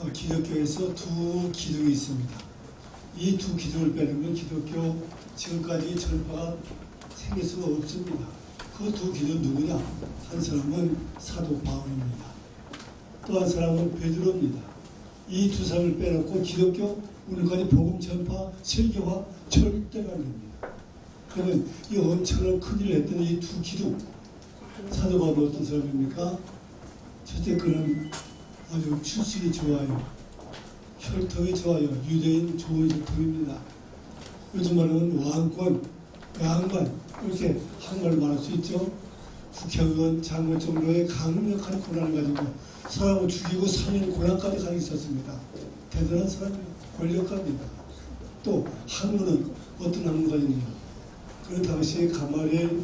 어, 기독교에서 두 기둥이 있습니다. 이 두 기둥을 빼놓으면 기독교 지금까지 전파가 생길 수가 없습니다. 그 두 기둥 누구냐? 한 사람은 사도 바울입니다. 또 한 사람은 베드로입니다. 이 두 사람을 빼놓고 기독교 오늘까지 복음 전파 세계화 절대가 안 됩니다. 그러면 이 엄청난 큰일을 했던 이 두 기둥 사도 바울 어떤 사람입니까? 첫째 그는 아주 출신이 좋아요. 혈통이 좋아요. 유대인 좋은 혈통입니다. 요즘 말하는 왕권, 양관 이렇게 한국말로 말할 수 있죠. 국회의원, 장관 정도의 강력한 권한을 가지고 사람을 죽이고 살리는 권한까지 가지고 있었습니다. 대단한 사람이에요. 권력가입니다. 또 학문은 어떤 학문 가지느냐. 그 당시에 가마리엘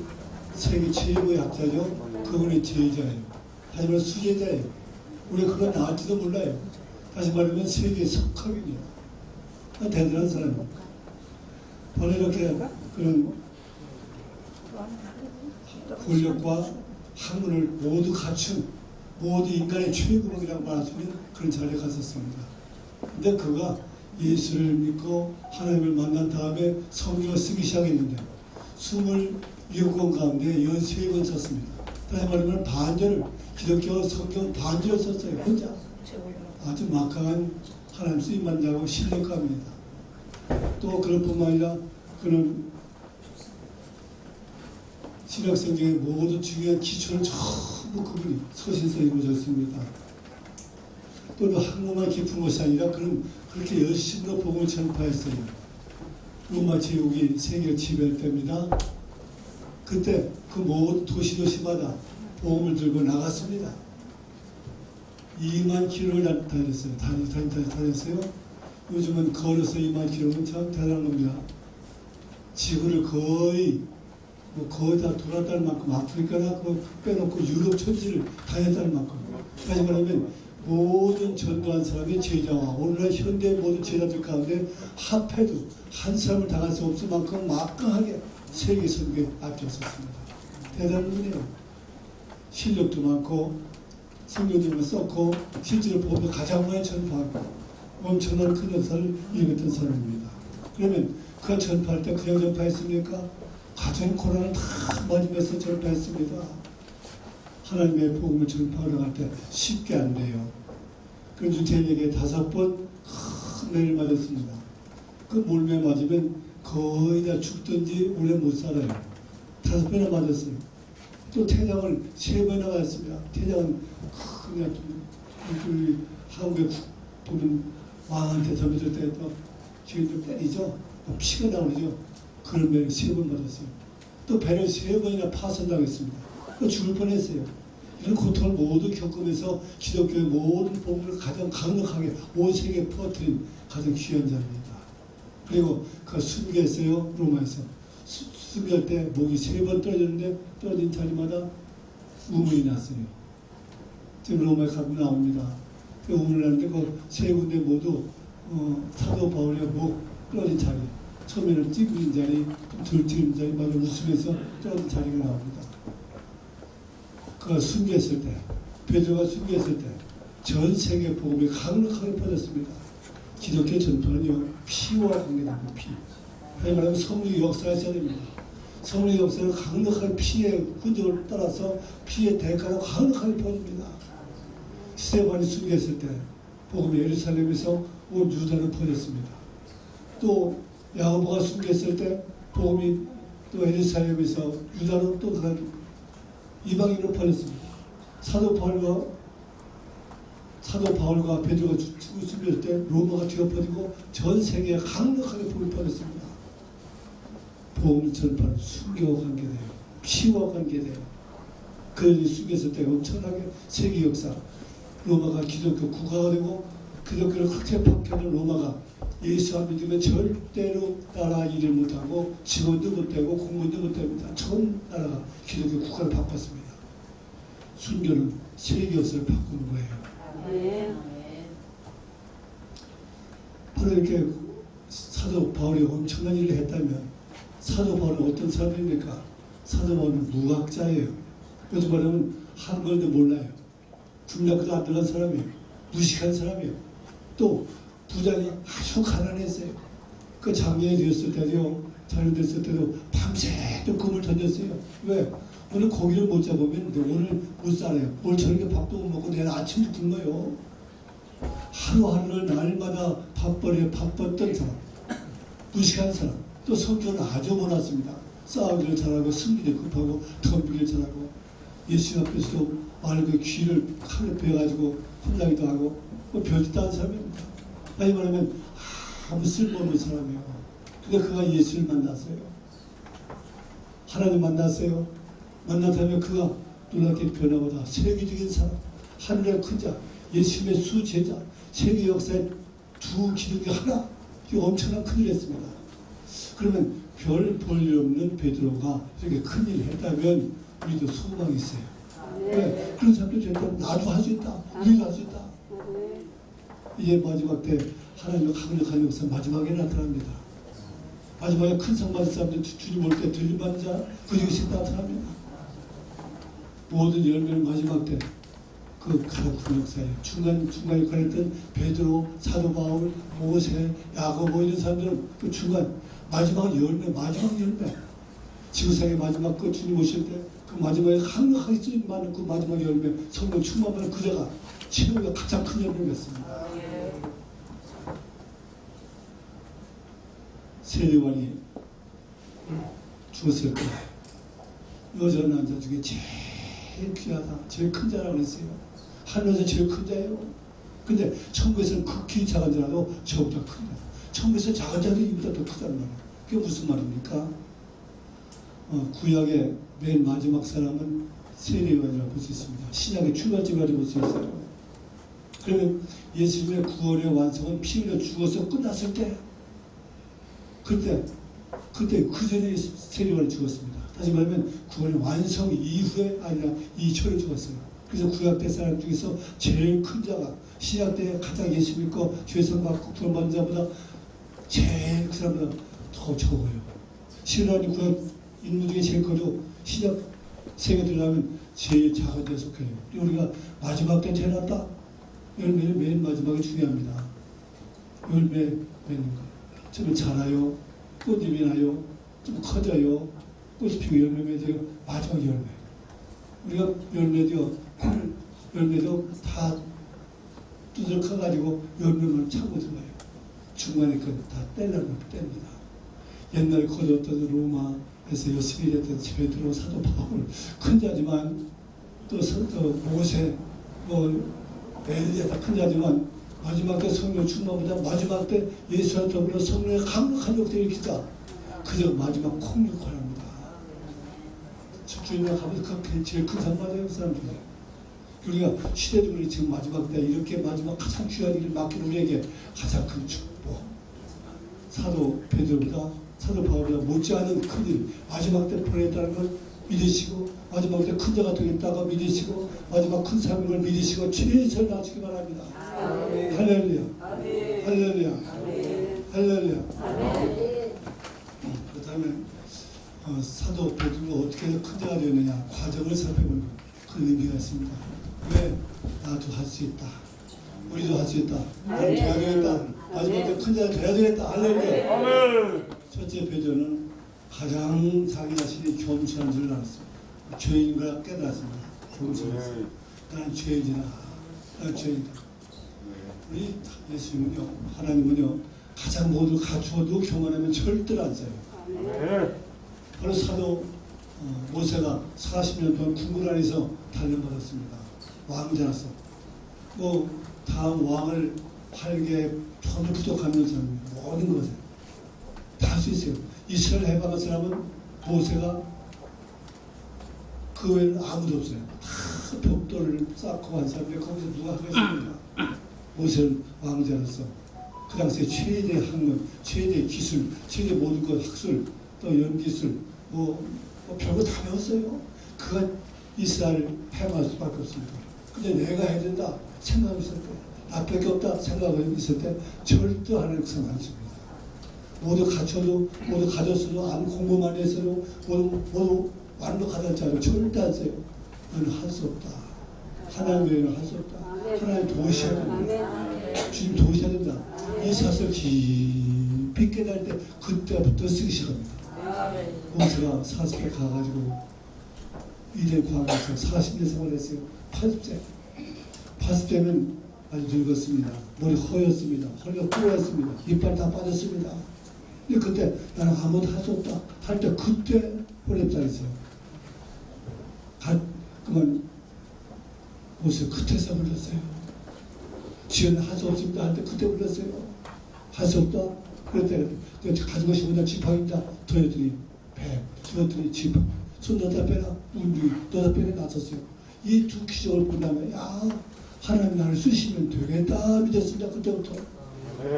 세계 최고의 학자죠. 그분의 제자예요. 하지만 수제자예요. 우리 그거 나올지도 몰라요. 다시 말하면 세계 석학이에요. 대단한 사람입니다. 바로 이렇게 그런 권력과 학문을 모두 갖춘 모두 인간의 최고봉이라고 있는 그런 자리에 갔었습니다. 근데 그가 예수를 믿고 하나님을 만난 다음에 성경을 쓰기 시작했는데 27권 가운데 13권 썼습니다. 다시 말하면 반절을 기독교 성경 반절을 썼어요. 혼자. 아주 막강한 하나님 쓰임만 자고 신력합니다. 또 그럴 뿐만 아니라 그는 신약 성경의 모든 중요한 기초를 전부 그분이 서신서 이루어졌습니다. 또는 한국만 깊은 것이 아니라 그는 그렇게 열심히 복음을 전파했어요. 로마 제국이 세계를 지배할 때입니다. 그때 그 모든 도시 도시마다 복음을 들고 나갔습니다. 2만 킬로를 다녔어요. 다녔, 다녔, 다녔어요. 요즘은 걸어서 2만 킬로면 참 대단한 겁니다. 지구를 거의 뭐 거의 다 돌았다는 만큼 아프리카나 그 빼놓고 유럽 천지를 다녔다는 만큼 다시 말하면 모든 전도한 사람의 제자와 오늘날 현대 모든 제자들 가운데 합해도 한 사람을 당할 수 없을 만큼 막강하게 세계 선교에 앞장섰습니다. 대단한 분이에요. 실력도 많고 성경적으로 썼고 실제로 보면 가장 많이 전파하고 엄청난 큰 역사를 이뤘던 사람입니다. 그러면 그 전파할 때 그냥 전파했습니까? 가정 고난을 다 맞으면서 전파했습니다. 하나님의 복음을 전파하러 갈 때 쉽게 안 돼요. 그래서 저에게 다섯 번 큰 매를 맞았습니다. 그 몰매 맞으면 거의 다 죽든지 오래 못 살아요. 다섯 번이나 맞았어요. 또 퇴장을 세 번이나 맞았습니다. 퇴장은 그냥 좀 한국에 보면 왕한테 덤벼들 때또 지금 좀 때리죠. 피가 나오죠. 그런 매를 세번 맞았어요. 또 배를 세 번이나 파손당했습니다. 또 죽을 뻔했어요. 이런 고통을 모두 겪으면서 기독교의 모든 복음을 가장 강력하게 온 세계에 퍼뜨린 가장 귀한 자입니다. 그리고 그 순교했어요. 로마에서. 수- 순교할 때 목이 세 번 떨어졌는데 떨어진 자리마다 우문이 났어요. 지금 로마에 가면 나옵니다. 그 우문을 났는데 그 세 군데 모두 어, 사도 바울의 목 떨어진 자리 처음에는 찌그린 자리, 좀덜 찌그린 자리, 마저 웃으면서 떨어진 자리가 나옵니다. 그가 순교했을 때, 베드로가 순교했을 때, 전 세계 복음이 강력하게 퍼졌습니다. 기독교 전파는요, 피와 관계됩니다, 피. 말하면 성령의 역사가 있어야 됩니다. 성령의 역사는 강력한 피의 흔적을 따라서 피의 대가로 강력하게 퍼집니다. 스테반이 순교했을 때, 복음이 예루살렘에서 온 유다로 퍼졌습니다. 또 야고보가 순교했을 때 복음이 또 예루살렘에서 유다로 또 이방인으로 퍼졌습니다. 사도 바울과 사도 바울과 베드로가 순교할 때 로마가 뒤엎어지고 전 세계에 강력하게 복음이 퍼졌습니다. 복음 전파는 순교와 관계돼요. 피와 관계돼요. 그들이 순교했을 때 엄청나게 세계 역사 로마가 기독교 국가가 되고 기독교를 크게 박혀는 로마가 예수 안 믿으면 절대로 나라 일을 못하고 직원도 못되고 공무원도 못됩니다. 전 나라가 기독교 국가를 바꿨습니다. 순교는 세계 역사를 바꾸는 거예요. 네. 바로 이렇게 사도 바울이 엄청난 일을 했다면 사도 바울은 어떤 사람입니까? 사도 바울은 무학자예요. 요즘 말하면 한글도 몰라요. 중학교도 안 들어간 사람이에요. 무식한 사람이에요. 또 부장이 아주 가난했어요. 그 장년이 되었을 때도요, 장년 됐을 때도 밤새 또 금을 던졌어요. 왜? 오늘 고기를 못 잡으면 오늘 못 살아요. 오늘 저녁에 밥도 못 먹고 내일 아침도 굶어요. 하루하루를 날마다 밥벌이에 바빴던 사람, 무식한 사람, 또 성격은 아주 몰랐습니다. 싸우기를 잘하고 승기를 급하고 덤비기를 잘하고 예수 앞에서도 말그 귀를 칼로 베어가지고 혼나기도 하고 뭐 별짓도 않은 사람입니다. 아니 말하면 아무 쓸모없는 사람이에요. 근데 그가 예수를 만났어요. 하나님 만났어요. 만났다면 그가 놀랍게 변화보다 세계적인 사람, 하늘의 큰 자, 예수님의 수제자, 세계 역사의 두 기둥이 하나, 이 엄청난 큰일 했습니다. 그러면 별 볼일 없는 베드로가 이렇게 큰일 했다면 우리도 소망이 있어요. 왜? 그런 사람도 된다면 나도 할 수 있다. 우리도 할 수 있다. 이제 마지막 때 하나님의 강력한 역사 마지막에 나타납니다. 마지막에 큰 상 받을 사람들 주- 주님 올 때 들림받는 자 그중에서 나타납니다. 모든 열매는 마지막 때그큰 역사에 중간 중간에 관했던 베드로, 사도 바울, 모세, 야고보 이런 사람들은 그 중간 마지막 열매, 마지막 열매 지구상의 마지막 그 주님 오실 때 그 마지막에 강력하게 쓰임 많은 그 마지막 열매 성령 충만받은 그자가 최후의 가장 큰 열매였습니다. 세례관이 죽었을 때 여자 남자 중에 제일 귀하다, 제일 큰 자라고 그랬어요. 하늘에서 제일 큰 자예요. 근데 천국에서는 극히 작은 자라도 저보다 큽니다. 천국에서 작은 자도 이보다 더 크다는 말이에요. 그게 무슨 말입니까? 어, 구약의 맨 마지막 사람은 세례관이라고 볼 수 있습니다. 신약의 출발점이라고 볼 수 있어요. 그러면 예수님의 구원의 완성은 피 흘려 죽어서 끝났을 때 그때 그때 그 전에 세례관이 죽었습니다. 다시 말하면 구원의 완성 이후에 아니라 이전에 죽었어요. 그래서 구약 때 사람 중에서 제일 큰 자가 신약 때 가장 예수 믿고 죄성 받고 구원 받는 자보다 제일 그 사람보다 더 적어요. 신앙이 구약 인물 중에 제일 커도 신약 세계 들어가면 제일 작은 데 속해요. 우리가 마지막 때 태어났다. 열매는 맨 마지막에 중요합니다. 열매 맺는 거. 좀 자라요. 꽃잎이 나요. 좀 커져요. 꽃이 피고 열매 맺어요. 마지막 열매. 우리가 열매도 열매도 다 두들 커가지고 열매만 차고 들어가요. 중간에 그다 떼려면 뗍니다. 옛날에 거졌던 로마에서 열심히 일했던 베드로 사도 바울 큰 자지만 또, 서- 또 모세 뭐 엘리야 다큰 자지만 마지막 때 성령 충만보다 마지막 때 예수와 더불어 성령의 강력한 역대를 일으키다. 그저 마지막 콩육화랍니다. 주님과 가면 그 제일 큰상 받아요 그 사람들이 우리가 시대적으로 지금 마지막 때 이렇게 마지막 가장 귀한 일을 맡긴 우리에게 가장 큰 축복 사도 베드로보다 사도 바울보다 못지않은 큰 일 마지막 때 보냈다는 걸 믿으시고 마지막 때 큰 자가 되겠다고 믿으시고 마지막 큰 사명을 믿으시고 최선을 다하시기 바랍니다. 할렐루야. 할렐루야. 할렐루야. 그다음에 어, 사도 베드로가 어떻게 해서 큰 자가 되느냐 과정을 살펴보는 그 의미가 있습니다. 왜 나도 할 수 있다. 우리도 할 수 있다. 나는 돼야 되겠다. 마지막 때큰 자가 돼야 되겠다. 할렐루야. 아멘. 첫째 베드로는 가장 자기 자신이 겸손한 줄 알았습니다. 죄인인 걸 깨달았습니다. 겸손했어요. 나는 죄인이다. 나는 죄인이다. 우리 예수님은요, 하나님은요, 가장 모두 갖추어도 교만하면 절대로 안 써요. 바로 사도 어, 모세가 40년 동안 궁궐 안에서 단련받았습니다. 왕자라서. 뭐 다음 왕을 팔게 전혀 부족하는 사람이 모든 것을 다할 수 있어요. 이스라엘 해방한 사람은 모세가 그 외에는 아무도 없어요. 다 벽돌을 쌓고 한 사람인데 거기서 누가 하겠습니까? 모세는 왕자로서 그 당시에 최대 학문, 최대 기술, 최대 모든 것 학술, 또 연기술, 뭐, 뭐 별거 다 배웠어요. 그가 이스라엘 해방할 수밖에 없습니다. 근데 내가 해야 된다 생각하고 있을 때, 나밖에 없다 생각하고 있을 때 절대 하나님 생각 안 씁니다. 모두 갖춰도, 모두 가졌어도, 안 공부만 했어도, 모두, 모두 완벽하다 자로 절대 안 써요. 너는 할 수 없다. 하나님 외에는 할 수 없다. 하나님 도우셔야 된다. 주님 도우셔야 사슬 깊이 깨달을 때 그때부터 쓰기 시작합니다. 공수가 40대 가가지고 이대 과학에서 40년 생활했어요. 80세. 80세면 아주 늙었습니다. 머리 허였습니다. 허리가 뿌였습니다. 이빨 다 빠졌습니다. 근데 그때 나는 아무도 할 수 없다. 할 때 그때 호랩장했어요. 가, 그만 옷을 끝에서 불렀어요. 지연은 할수 없습니다. 할 때 그때 불렀어요. 할 수 없다. 그 가진 것이 뭐냐 지팡이다. 더했더니 배. 죽었더니 지팡. 손 너다 빼라. 운기 너다 빼라 나섰어요. 이 두 기적을 본 다음에 야 하나님 나를 쓰시면 되겠다 믿었습니다. 그때부터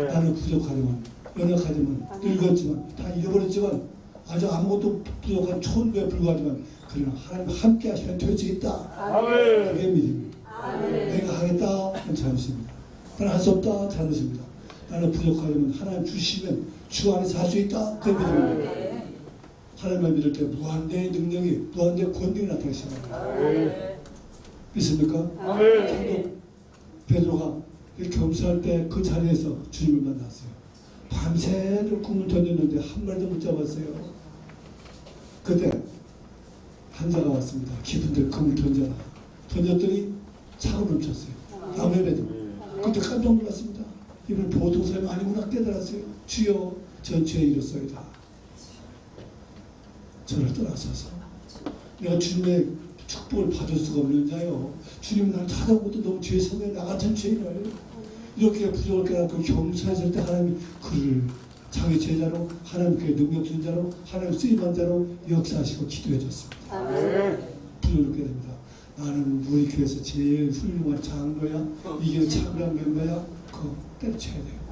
나는 부족하지만 연약하지만 늙었지만 다 잃어버렸지만 아주 아무것도 부족한 초인에 불과하지만 그러나 하나님 함께 하시면 될 수 있다. 그게 믿음입니다. 내가 하겠다 잘못입니다. 나는 할수 없다 잘못입니다. 나는 부족하지만 하나님 주시면 주 안에서 할 수 있다 그게 믿음입니다. 하나님을 믿을 때 무한대의 능력이 무한대의 권능이 나타나기 시작합니 다. 믿습니까? 사도 베드로가 이렇게 겸사할 때 그 자리에서 주님을 만났어요. 밤새도록 꿈을 던졌는데 한 마리도 못 잡았어요. 그때 한자가 왔습니다. 데 금을 던져라. 던졌더니 차고 넘쳤어요. 남의 배도. 그때 깜짝 놀랐습니다. 이분 보통 사람이 아니구나 깨달았어요. 주여 전주에 이뤘어이다. 저를 떠나서서 내가 주님의 축복을 받을 수가 없는 자요. 주님 나를 찾아보고도 너무 죄송해. 나 같은 죄인을 이렇게 부족할 깨닫고 겸손했을 때 하나님이 그를 자기 제자로 하나님께 능력 준 자로 하나님 쓰임한 자로 역사하시고 기도해 줬습니다. 부여롭게 됩니다. 나는 우리 교회에서 제일 훌륭한 장로야. 이게 참여한 멤버야. 그거 때려쳐야 돼요.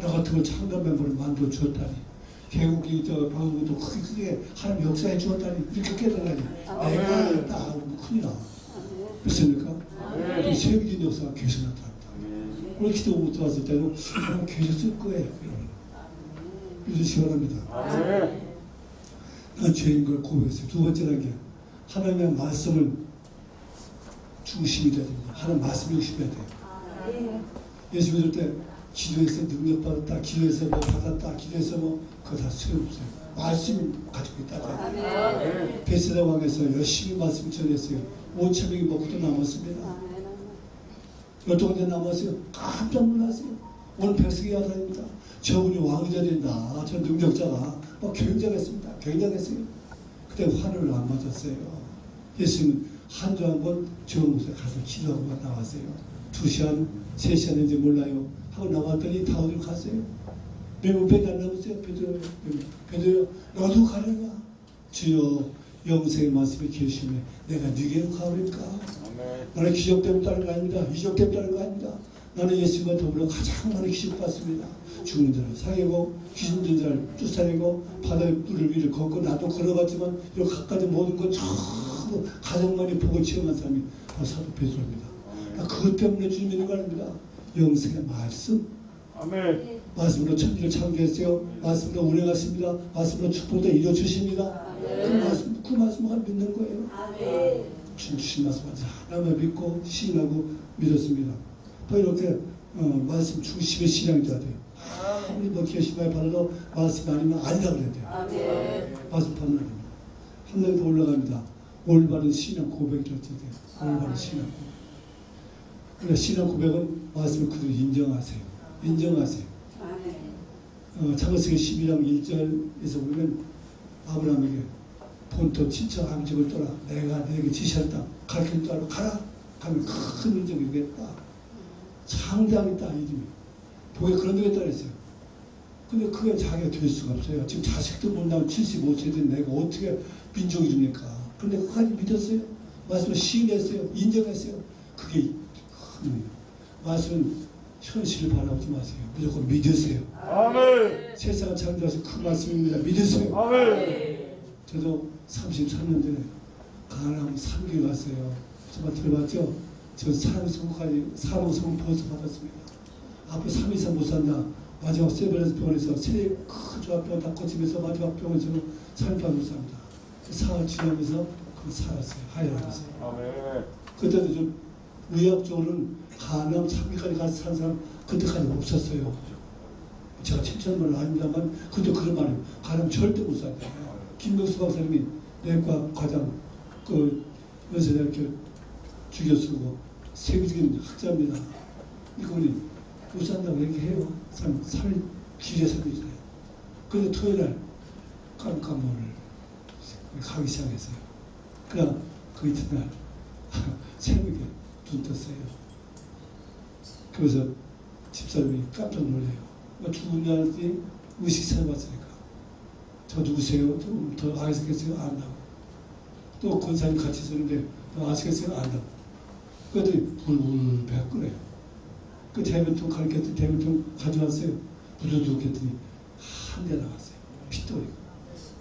나 같은 걸 참여한 멤버를 만들어 주었다니. 개국이 저 방송도 크게 크게 하나님 역사해 주었다니 이렇게 깨달으니 내가 딱 큰일 나. 그렇습니까? 그 세계적인 역사가 계속 나타납니다. 오늘 기도 못 들어왔을 때도 하나님 계속 쓸 거예요. 믿으시기 바랍니다. 난 죄인 걸 고백했어요. 두 번째는 게 하나님의 말씀을 중심이 돼야 됩니다. 하나님 말씀 중심이 돼요. 예수 믿을 때 기도해서 능력 받았다, 기도해서 뭐 받았다, 기도해서 뭐 그거 다 소용없어요. 말씀이 가지고 있다. 베세다 왕에서 열심히 말씀 전했어요. 5천 명이 먹고도 남았습니다. 열두 개 남았어요. 깜짝 놀랐어요. 오늘 백성이 야단입니다. 저분이 왕이 된다. 저 능력자가 막 굉장했습니다. 굉장했어요. 그때 화를 안 맞았어요. 예수님은 한주 한번 정무소에 가서 기도하고 나왔어요. 두 시간, 세 시간인지 몰라요. 하고 나왔더니 다 어디로 갔어요. 매번 배달 나오세요. 베드로, 베드로, 너도 가려냐? 주여 영생의 말씀이 계시네. 내가 네게 가버릴까? 나는 기적 때문에 따른 거 아닙니다. 이적 때문에 따른 거 아닙니다. 나는 예수님과 더불어 가장 많은 기적 받습니다. 죽는 자를 살리고 귀신 든 자를 쫓아내고 바다의 뿔을 위를 걷고 나도 걸어갔지만 갖가지 모든 것 전부 가장 많이 보고 체험한 사람이 바로 사도 베드로입니다. 나 그것 때문에 주님 믿는 거 아닙니다. 영생의 말씀 말씀으로 천지를 창조했어요. 말씀으로 운행하십니다. 말씀으로 축복도 이루어주십니다. 그 말씀, 그 말씀을 믿는 거예요. 주님 주신 말씀 하나만 믿고 시인하고 믿었습니다. 또 이렇게 어, 말씀 중심의 돼요. 아무리 뭐 계시마에 받아도 말씀 아니면 아니다 그래야 돼요. 말씀 받는 아닙니다. 한명더 올라갑니다. 올바른 신앙 고백이 어떻게 돼요? 올바른 신앙 고백. 그러니까 신앙 고백은 말씀을 그대로 인정하세요. 인정하세요. 어, 창세기 11장 1절에서 보면 아브라함에게 본토 친척 암집을 떠나 내가 너에게 지시한다. 가르친 따로 가라. 가면 큰 인정이 되겠다 상당히 다 이름이 보에 그런 데가 따라했어요. 근데 그게 자기가 될 수가 없어요. 지금 자식도 못 낳은 75세 된 내가 어떻게 민족이 됩니까? 근데 그까지 믿었어요? 말씀을 시인했어요? 인정했어요? 그게 큰 의미예요. 말씀은 현실을 바라보지 마세요 무조건 믿으세요 세상을 창조하신 그 말씀입니다 믿으세요 저도 33년 전에 가나안 3개 갔어요. 정말 들어봤죠? 저 사람 성까지 사람 성 벌써 받았습니다. 앞으로 3 이상 못 산다. 마지막 세브란스 병원에서 세큰 조합병원 다 거치면서 마지막 병원에서는 살판 못 삽니다. 그 사흘 지나면서 그 살았어요. 하혈하면서. 그때도 좀 의학적으로는 가나안 3기까지 가서 산 사람 그때까지 없었어요. 제가 칭찬한 건 아닙니다만 그것도 그런 말이에요. 가령 절대 못 산다. 김명수 박사님이 내과 과장 그 연세대학교 주교수고 세계적인 학자입니다. 이분이 못 산다고 얘기해요. 살, 살 길에 있어요. 그래서 토요일 날 깜깜을 가기 시작했어요. 그러나 그 이튿날 새벽에 눈 떴어요. 그래서 집사람이 깜짝 놀래요. 뭐줄 알았더니 의식 찾아봤으니까. 저 누구세요? 좀더 아시겠어요? 안다고. 또 권사님 같이 있었는데 더 아시겠어요? 안다고. 그랬더니 불불 배가 끓어요. 그 대변통 가르쳤더니 대변통 가져왔어요. 부두둑 했더니 한 대 나갔어요. 핏돌이고.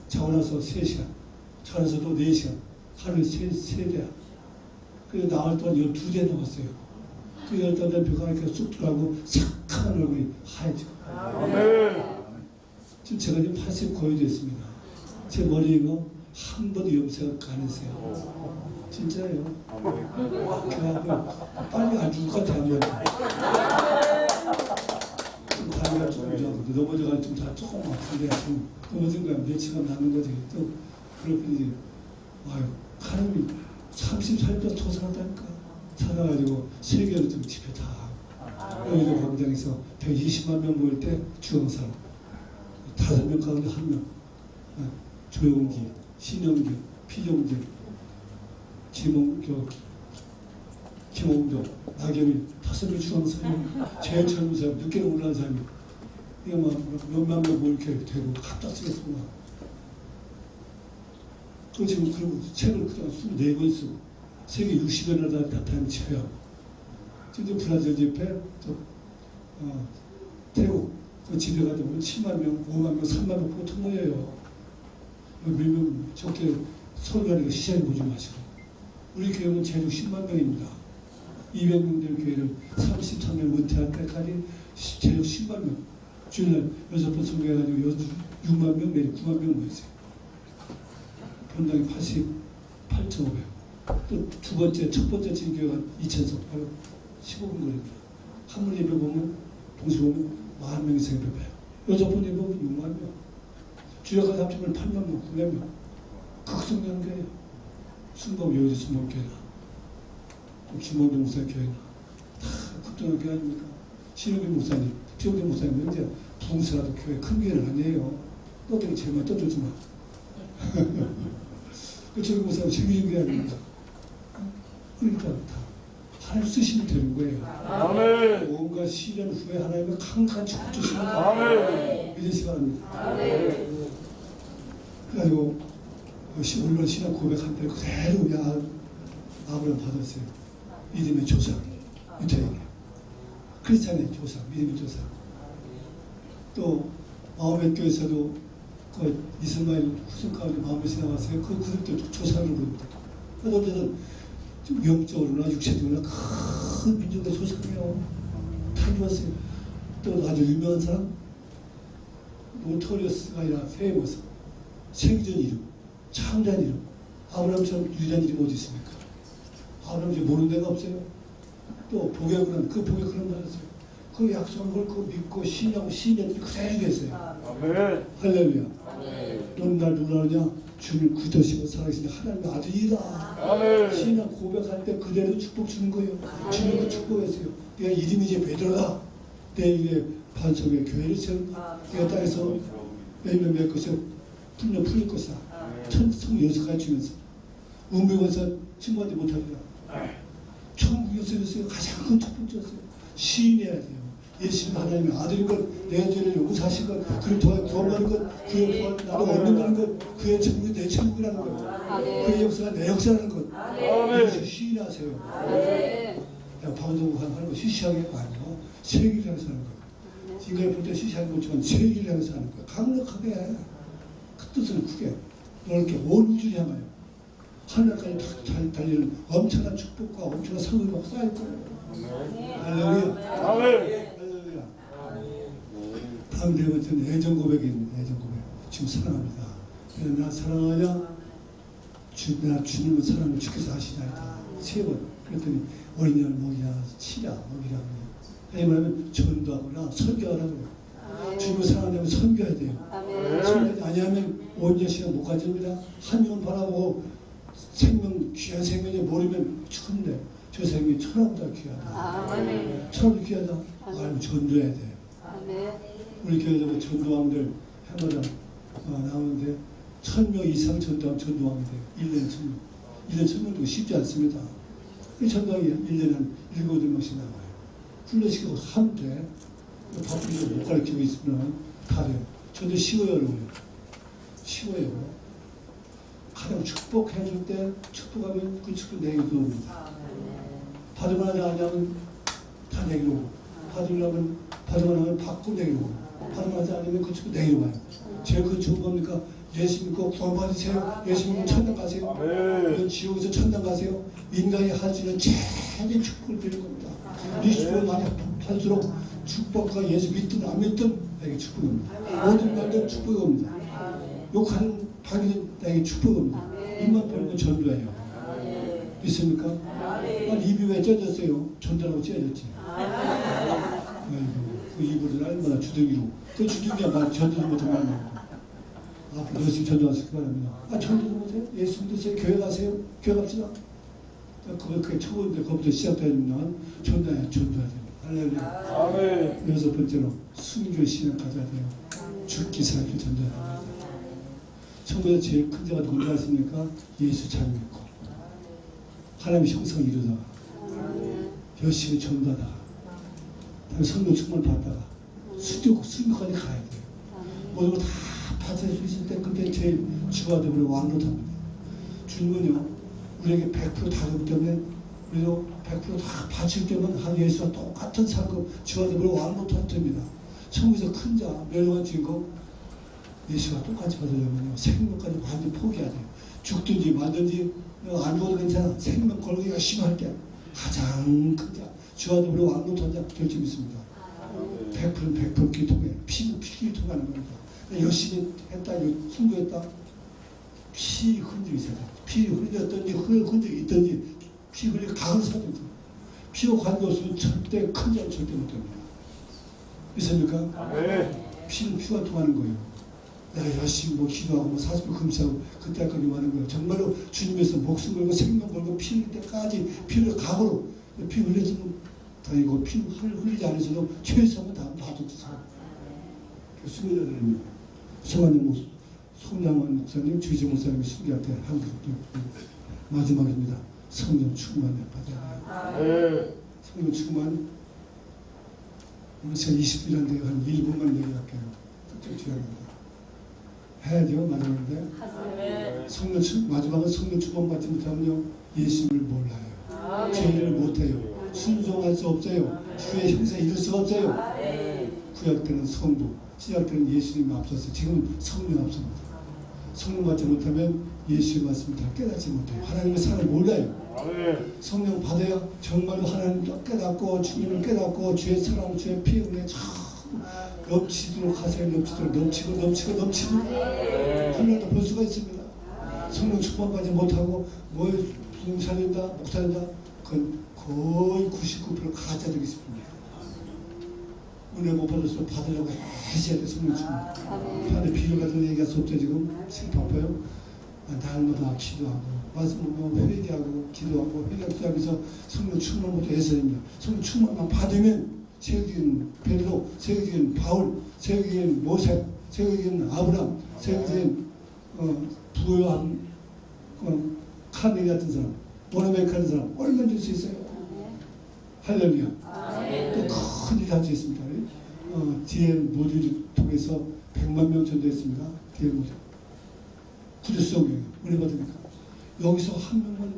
자고 나서 3시간. 자고 나서 또 4시간. 하루에 세, 세 대야. 그래서 나올 동안 12대 나왔어요. 그 15대 뼈가 이렇게 쑥 들어가고 새카만 얼굴이 하얘지고. 지금 제가 지금 80 거의 됐습니다. 제 머리에 이거 한 번도 염색을 안 했어요. 진짜예요. 그래갖고 빨리 안 죽을 것 같아요. 좀 다리가 좀 넘어져가 좀다 조금 아픈데 좀 넘어진 거야. 며칠간 나는 거지. 또 그렇더니 아유 사람이 30살부터 토살한다니까? 살아가지고 세계를 좀 집회 다. 여의도 광장에서 120만 명 모일 때 주영사로 다섯 명 가운데 한 명. 어, 조용기, 신영기, 피종기, 김홍교, 김홍조, 나경이 다섯 명 주영사로 제일 젊은 사람, 늦게 올라온 사람이. 이거 막 몇만 명 모일 게 되고 갖다 쓰겠구나. 또 지금 그리고 책을 그냥 24권 쓰고 세계 60여 나라 나타난 집회하고 지금 브라질 집회, 또 어, 태국 그 집회 가다 보면 7만 명, 5만 명, 3만 명 보통 모여요. 밀면 적게 설교하니까 시장에 보지 마시고 우리 교회는 제주 10만 명입니다. 200명 될 교회를 33년 은퇴할 때까지 시- 제주 10만 명 주일날 여섯 번 설교해가지고 여 6만 명 내일 9만 명 모였어요. 변당이 88,500. 또 두 번째, 첫 번째 진교회가 2,000석, 바로 15분 거리입니다. 한물 예배 보면, 동시 보면 만 명이 생배봐요. 여섯 번 예배 보면 6만 명. 주야가 합치면 8만 명, 9만 명. 극성령 교회예요. 순범 여의도 순범 교회나, 또 김원종 목사 교회나, 다 극동한 교회 아닙니까? 신영균 목사님, 최영준 목사님, 이제 부흥사라도 교회 큰 교회는 아니에요. 떠들기 제만 떠들지 마. 그 책임진 게 아닙니까? 그러니까 다하나 쓰시면 되는 거예요. 아멘. 온갖 시련 후에 하나님의 강한 축복 주시면 아멘. 믿으시 바랍니다. 그래가지고 시- 물론 신앙 고백한 대로 그대로 우리 아- 아브라함 받았어요. 믿음의 조상 유태인이 크리스찬의 조상 믿음의 조상 또 마음의 교회에서도 그 이스마엘 후손 가운데 마음에 지나갔어요. 그 그들도 부릅니다. 그래서 어쨌든 좀 영적으로나 육체적으로나 큰 민족의 조상이에요. 다 좋았어요. 또 아주 유명한 사람 노토리어스가 아니라 페이머스 세계전 이름 창대한 이름 아브라함처럼 유일한 이름이 어디 있습니까? 아브라함이 모르는 데가 없어요. 또 복약은 그 복약 그런 말했어요. 그 약속한 걸그 믿고 신하고 신nhận 그대로 했어요. 아멘. 할렐루야. 너는 날 누구라느냐? 주를 굳으시고 살아계신 하나님의 아들이다. 아멘. 신앙 고백할 때 그대로 축복 주는 거예요. 주는 그 축복했어요. 내가 이름이 이제 베드로다. 내 입에 반석의 교회를 세운다. 내가 땅에서 몇몇 몇 것을 풀려 풀릴 것이다. 천성 여섯 가지 주면서 운명원사 친구한테 못합니다. 천국에서 가장 큰 축복 줬어요. 시인해야 돼요. 예수님 하나님의 아들인 것, 내 죄를 용서하신 것, 그를 도와, 구원하는 것, 그의 구원, 나를 얻는다는 것, 그의 천국이 내 천국이라는 것, 그의 역사가 내 역사라는 것. 이것을 시인하세요. 내가 방송하는 거 시시하게가 아니고 세기를 향해서 하는 거예요. 인간을 볼때 시시하게 보지만 세기를 향해서 하는 거예요. 강력하게 그 뜻을 크게 넓게 온 우주를 향하여 하늘까지 달- 달리는 엄청난 축복과 엄청난 상을 받고 쌓일 거예요. 할렐루야. 아멘. 네 번째는 애정 고백입니다. 애정 고백. 지금 사랑합니다. 그래서 나 사랑하냐? 주, 나 주님을 사랑을 주께서 아시나이다. 세 번. 그랬더니 어린이날 먹이라 치라 먹이라. 아니 말하면 전도하거나 설교하라고요. 주님을 사랑하려면 섬겨야 돼요. 아멘. 섬겨야 아니하면 온전 시간 못 가집니다. 한 명을 바라보고 생명 귀한 생명에 모르면 죽은데 저 생명이 천하보다 귀하다. 아멘. 천하보다 귀하다. 알고 전도해야 돼요. 아멘. 우리 교회도 전도왕들 해마다 어, 나오는데 천 명 이상 전도하면 전도왕이 돼요. 1년에 천 명. 1년에 천 명도 쉽지 않습니다. 이 전도왕이 1년에 한 일곱 여덟 명씩 나와요. 훈련시키고 하면 돼. 바쁘게 못 가르치고 있으면 다 돼요. 전도 쉬워요, 여러분. 쉬워요. 가장 축복해줄 때 축복하면 그 축복 내게 들어옵니다. 받으면 하지 않으면 다 내기로 오고 받으려면 받으면 하면 받고 내기로 오고 받으면 하지 않으면 그 축복 내기로 와요. 제일 그 좋은 겁니까? 예수 믿고 구원 받으세요. 예수 믿고 천당 가세요. 아멘. 이런 지옥에서 천당 가세요. 인간이 할 수 있는 최대 축복을 드릴 겁니다. 이 축복을 많이 할수록 축복과 예수 믿든 안 믿든 나에게 축복입니다. 모든 말들 축복이 옵니다. 욕하는 방해는 나에게 축복입니다. 입만 벌면 전도예요. 믿습니까? 아니 입이 왜 찢어졌어요? 전도라고 찢어졌지. 아이고 그 입을 얼마나 주둥이로 그 주둥이야 말 전도도 못하면 안 돼요. 앞으로 열심히 전도하시기 바랍니다. 아 전도도 못해요? 예수 믿으세요? 교회 가세요? 교회 갑시다. 그거 그게 처음인데 거기부터 시작되면 전도해야 전도해야 돼요. 할렐루야. 아멘. 여섯 번째로 순교 신앙 가져야 돼요. 죽기 살기 전도해야 됩니다. 천국에서 제일 큰 자가 누군지 아십니까? 예수 잘 믿고 하나님 형상 이루다가 열심히 전도하다가 성령 충만 받다가 수교 수교까지 가야 돼요. 모든 걸다 받을 수 있을 때 그때 제일 주가 되면 왕로 답니다. 주님은요 우리에게 100%다 주기 때문에 우리도 100%다 바칠 때면 한 예수와 똑같은 상급 주가 되면 왕로 답니다. 천국에서 큰 자, 멸망한 주인공 예수와 똑같이 받으려면요 생명까지 완전히 포기해야 돼요. 죽든지 말든지 어, 안 죽어도 괜찮아. 생명 걸고 열심히 할게. 가장 큰 자, 주와 되면 왕로 답자 결심 있습니다. 100% 100% 기통해. 피, 피 통하는 겁니다. 열심히 했다, 순교했다. 피 흔적이 있어야 돼. 피 흘렸든지 흘 흔적이 있든지 피 흘리 가을 사든지 피와 관계없으면 절대 큰 자는 절대 못 됩니다. 믿습니까? 아멘. 피는 피가 통하는 거예요. 내가 열심히 뭐 기도하고 뭐 사십일 금시하고 그때까지 하는 거예요. 정말로 주님에서 목숨 걸고 생명 걸고 피 흘릴 때까지 피를 각오로 피 흘렸으면 다행이고 피 흘- 흘리지 않으셔도 최소한 다 놔뒀어요. 수민자들입니다. 송한영 목 송량원 목사님, 주지 목사님이 순교할 때 한국 마지막입니다. 성령 충만을 받아야 돼요. 아멘. 성령 충만 오늘 제가 20분인데 한 1분만 얘기할게요. 특정 중요합니다. 해야 돼요, 마지막인데. 성령 충, 마지막은 성령 충만 받지 못하면요, 예수를 몰라요. 죄를 못해요. 순종할 수 없어요. 주의 형상 이룰 수가 없어요. 구약 때는 성부, 신약 때는 예수님이 앞섰어요. 지금 성령 앞섭니다. 성령 받지 못하면 예수의 말씀을 다 깨닫지 못해요. 하나님의 사랑을 몰라요. 성령 받아야 정말로 하나님을 깨닫고 주님을 깨닫고 주의 사랑, 주의 피 은혜 참 넘치도록 하세요. 넘치도록 넘치고 넘치고 넘치고 하나도 볼 수가 있습니다. 성령 축복받지 못하고 뭐 봉사된다, 목사된다 그건 거의 99% 가짜적인 스입니다 은혜 못 받을수록 받으려고 하셔야 돼 성령 축복. 하나님 비교 같은 얘기가 수 없죠 지금 지금 바빠요. 아, 날마다 기도하고 말씀 보고 회개하고 기도하고 회개하면서 성령 충만부터 해서입니다. 성령 충만만 받으면 세계적인 베드로, 세계적인 바울, 세계적인 모세, 세계적인 아브람, 세계적인 어, 부요한 어, 카네기 같은 사람, 오너메 같은 사람 얼마나 될수 있어요? 할렐루야. 또큰일할수 있습니다. 어, DL 모듈을 통해서 100만 명 전도했습니다. DL 모듈. 구조성이에요. 은혜 받으니까. 여기서 한 명만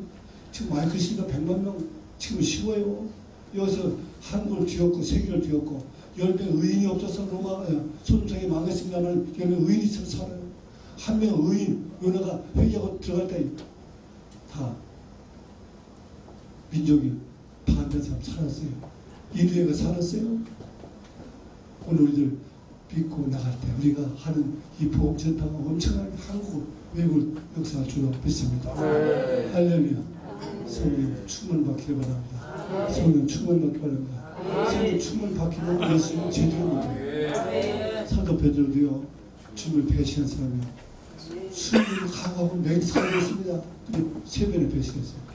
지금 마이크 씨가 100만 명 지금 쉬워요. 여기서 한국을 뒤엎고 세계를 뒤엎고 열명 의인이 없어서 로마 소돔성이 망했습니다만 열명 의인이 있어서 살아요. 한 명 의인 요나가 회개하고 들어갈 때 다 민족이 반대한 사람 살았어요. 인류가 살았어요. 오늘 우리들 믿고 나갈 때 우리가 하는 이 복음 전파가 엄청나게 한국 외국 역사가 주로 믿습니다. 아멘. 할렐루야. 성령 충만 받기를 바랍니다. 성령 충만 받기 바랍니다. 성령 춤을 받기는 예수는 제대로 못해요. 사도 베드로도요 춤을 배신한 사람이요. 술을 강하고 맹세하였습니다. 근데 세 번을 배신했어요.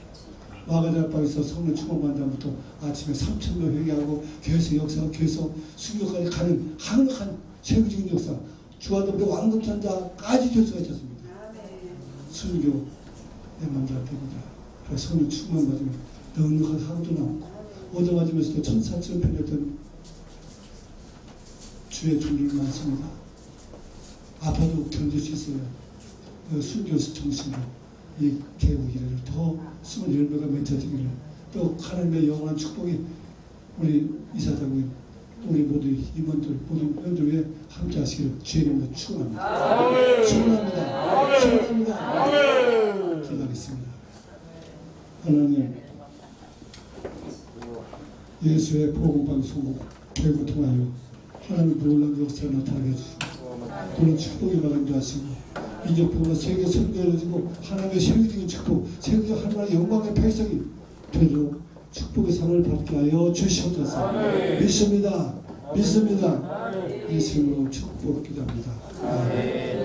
마가다락방에서 성령 충만한 다음부터 아침에 3천 명 회개하고 계속 역사가 계속 수교까지 가는 한국한 세계적인 역사 주하도부터 왕급전자까지 될 수가 있었습니다. 순교 내 만들어 됩니다. 그래서 성령 충만 받으면 넉넉한 사람도 나오고 얻어맞으면서도 천사처럼 변했던 주의 종류를 많습니다. 아파도 견딜 수 있어요. 그 순교 정신으로 이 개국이를 더 스물 열매가 맺혀지기를 또 하나님의 영원한 축복이 우리 이사장님 우리 모두 임원들 모든 회원들 위해 함께 하시기를 주님으로 축원합니다. 축원합니다. 축원합니다. 기도하겠습니다. 하나님 예수의 복음 방송국 개국 통하여 하나님 놀라운 역사를 나타나게 해주시고 그런 축복이 나가게 하시고 이제 보면 세계 선교해지고 하나님의 세계적인 축복 세계적 하나님의 영광의 백성이 되도록 축복의 상을 받게 하여 주시옵소서. 믿습니다. 믿습니다. 예수님으로 축복 기도합니다. 아멘.